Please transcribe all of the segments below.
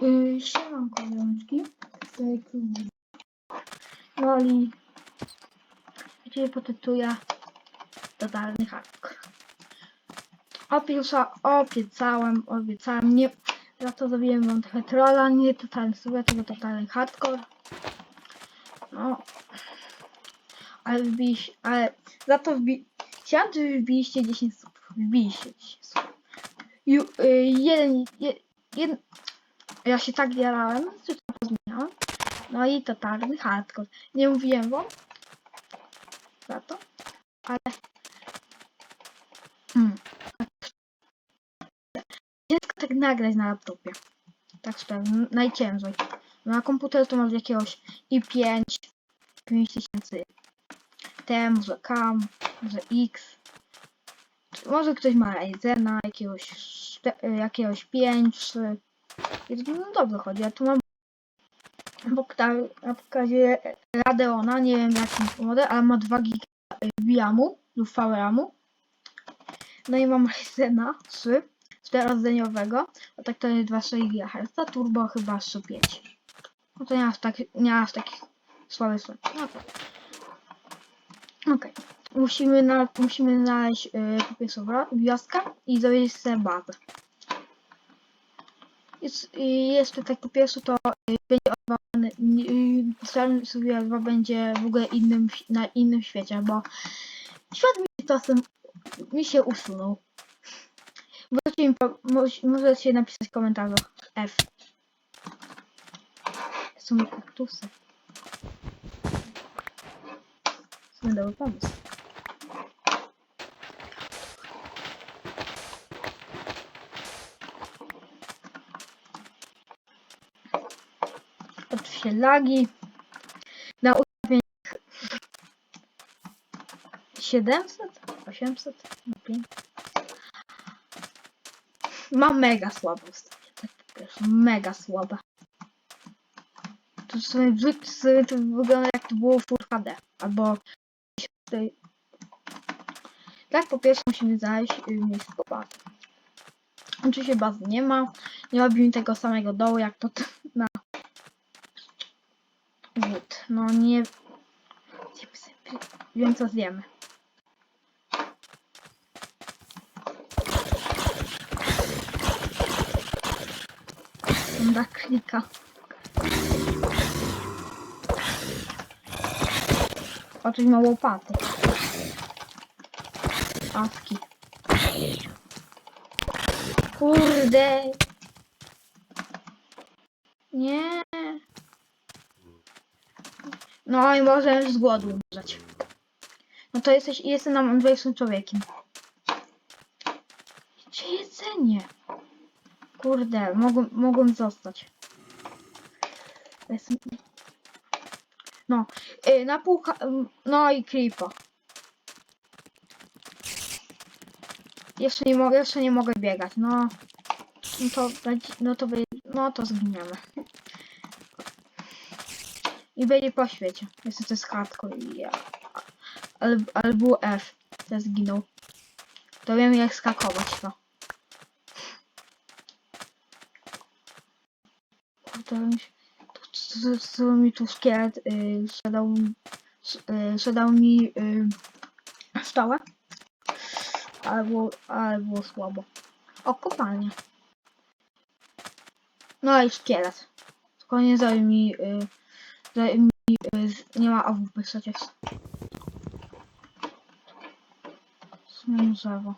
Yy, siemanko, rączki. No i dzisiaj potytuję Totalny hardcore. Opiesa, obiecałem, obiecałem, nie, za to zrobiłem wam trochę trolla, nie totalny sobie, tylko totalny hardcore. No, ale wbiliście, ale za to wbi... Chciałem, żeby wbiliście 10 słów. Wbiliście 10 słów. Ju, y, jeden, je, jeden, ja się tak jarałem, że to pozmieniałem. No i totalny hardcore. Nie mówiłem wam za to, ale hmm. ciężko tak nagrać na laptopie. Tak szczerze, najciężej. Na komputerze to masz jakiegoś i5, 5000 T, może K, może X. Może ktoś ma Ryzena, jakiegoś, jakiegoś 5, 3. To no dobrze chodzi. Ja tu mam na poka- na pokazie Radeona, nie wiem jaki model, ale ma 2 GB VRAMu lub VRAMu. No i mam Ryzena 3, 4-rdzeniowego, a tak to jest 2,6 GHz, turbo chyba 3,5. No to nie aż tak, nie aż takich słabych słów. No. Okej. Musimy, na, musimy znaleźć yy, po pierwsze wioskę i zrobić sobie bazę. Jest, jeszcze tak po pierwsze to y, będzie odwalony, y, Star sobie chyba będzie w ogóle innym, na innym świecie, bo świat mi czasem mi się usunął. Możecie, mi, możecie napisać w komentarzach F. Są kaktusy. Są dobry pomysł. Lagi. Na ustawieniach 700? 800? No 500. Mam mega słabe ustawienie. Tak po prostu, mega słabe. To sobie, sobie to wygląda jak to było Full HD. Albo. Tak, po pierwsze musimy znaleźć miejsce bazy. Oczywiście bazy nie ma. Nie robimy tego samego dołu jak to na. No nie. Wiem co zjemy. Da klika. Coś ma łopaty. Awki. Kurde. Nie. No i możesz z głodu umrzeć. No to jesteś, jestem na mądrzejszym człowiekiem. Gdzie jedzenie? Kurde, mogłem, zostać. Jestem... No, y, na pół... No i creepa. Jeszcze nie mogę, jeszcze nie mogę biegać, no. No to, no to, no to zginiemy. I będzie po świecie. Jeszcze to jest hardcore i ja. Ale był F. Też zginął. To wiem jak skakować to. To, to, mi tu szkielet yy, sprzedał, yy, sprzedał mi yy, było, ale było słabo. O. No i szkielet. Tylko nie zrobi mi, zrobi mi yy, z- nie ma AWP przecież. Zmień drzewo.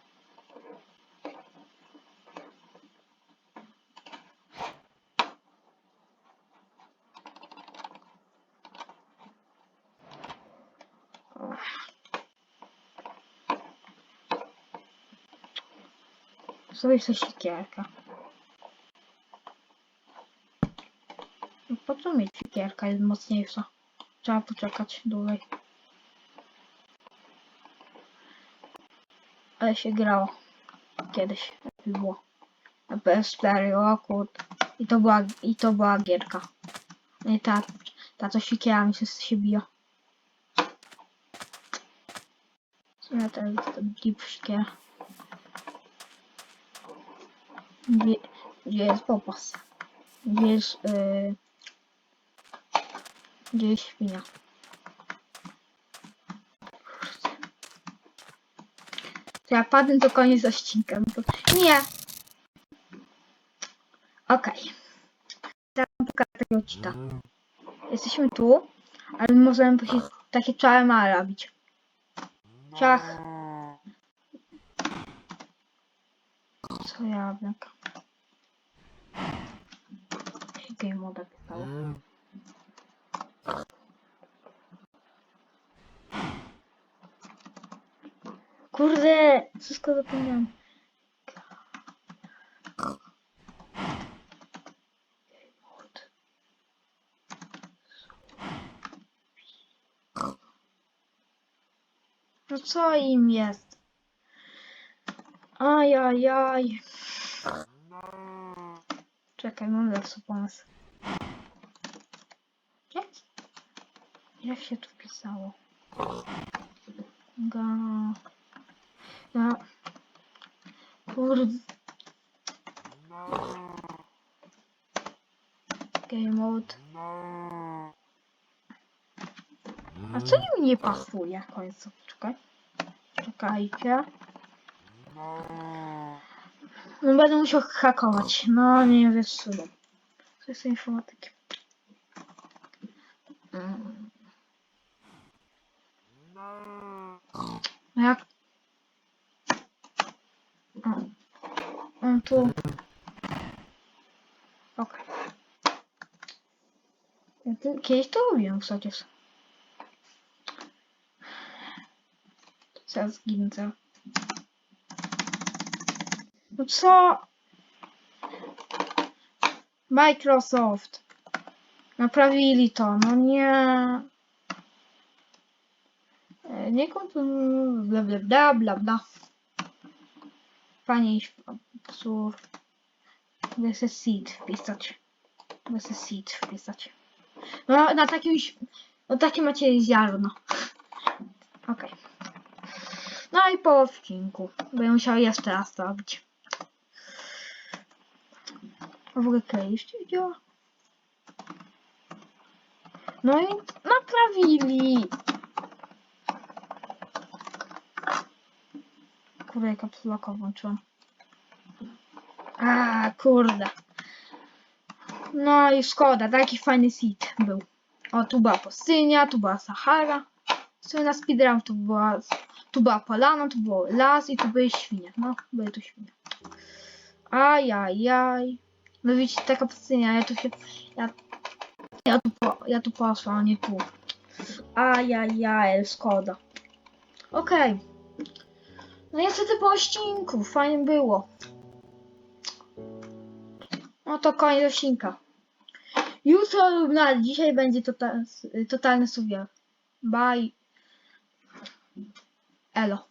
Zrobię sobie siekierkę. No Po co mieć siekierka jest mocniejsza? Trzeba poczekać dłużej. Ale się grało. Kiedyś było. Na PS4, o kurde. I to była, i to była gierka. Nie ta, ta co siekierami się, się bija. Ja teraz jestem deep siekiera. Gdzie, gdzie jest popas? Gdzie jest... Yy... Gdzie jest świnia? To ja padnę to koniec odcinka. To... Nie! Okej. Teraz wam pokażę takiego cheata. Jesteśmy tu, ale możemy później takie czare małe robić. Ciach. Co ja jak? Game moda pisało. Kurde, wszystko zapomniałam. No co im jest? Ajajaj. Czekaj, mam lepszy pomysł. Jak? Jak się tu pisało? Ga... Ja... Kurde... Game mode. A co im nie pasuje końcu? Czekaj. Czekajcie. No będę musiał hakować. No nie wiesz co. To jest informatyki. Mm. No jak... O. On tu... Okej. Tu, kiedyś to robiłem przecież. No co? Microsoft. Naprawili to, no nie. E, Nie kontynuuj, bla bla bla bla. Panie. This is seed wpisać. Is seed wpisać. No na takim, no takie macie ziarno. Okej. No i po odcinku. Będę musiał jeszcze raz to robić. W ogóle jeszcze działa? No i naprawili. Kurde, kapsulaka włączyłam. A kurde. No i szkoda, taki fajny seed był. O, tu była pustynia, tu była Sahara. Co na speedrun tu była, tu była polana, tu był las i tu były świnie. No, były tu świnie. Ajajaj. No widzicie, taka pustynia, ja tu się, ja, ja tu, po, ja tu poszłam, a nie tu. Ajajaj, szkoda. Okej. No niestety po odcinku, fajnie było. No to koniec odcinka. Jutro lub na dzisiaj będzie total, totalny suwier. Bye. Elo.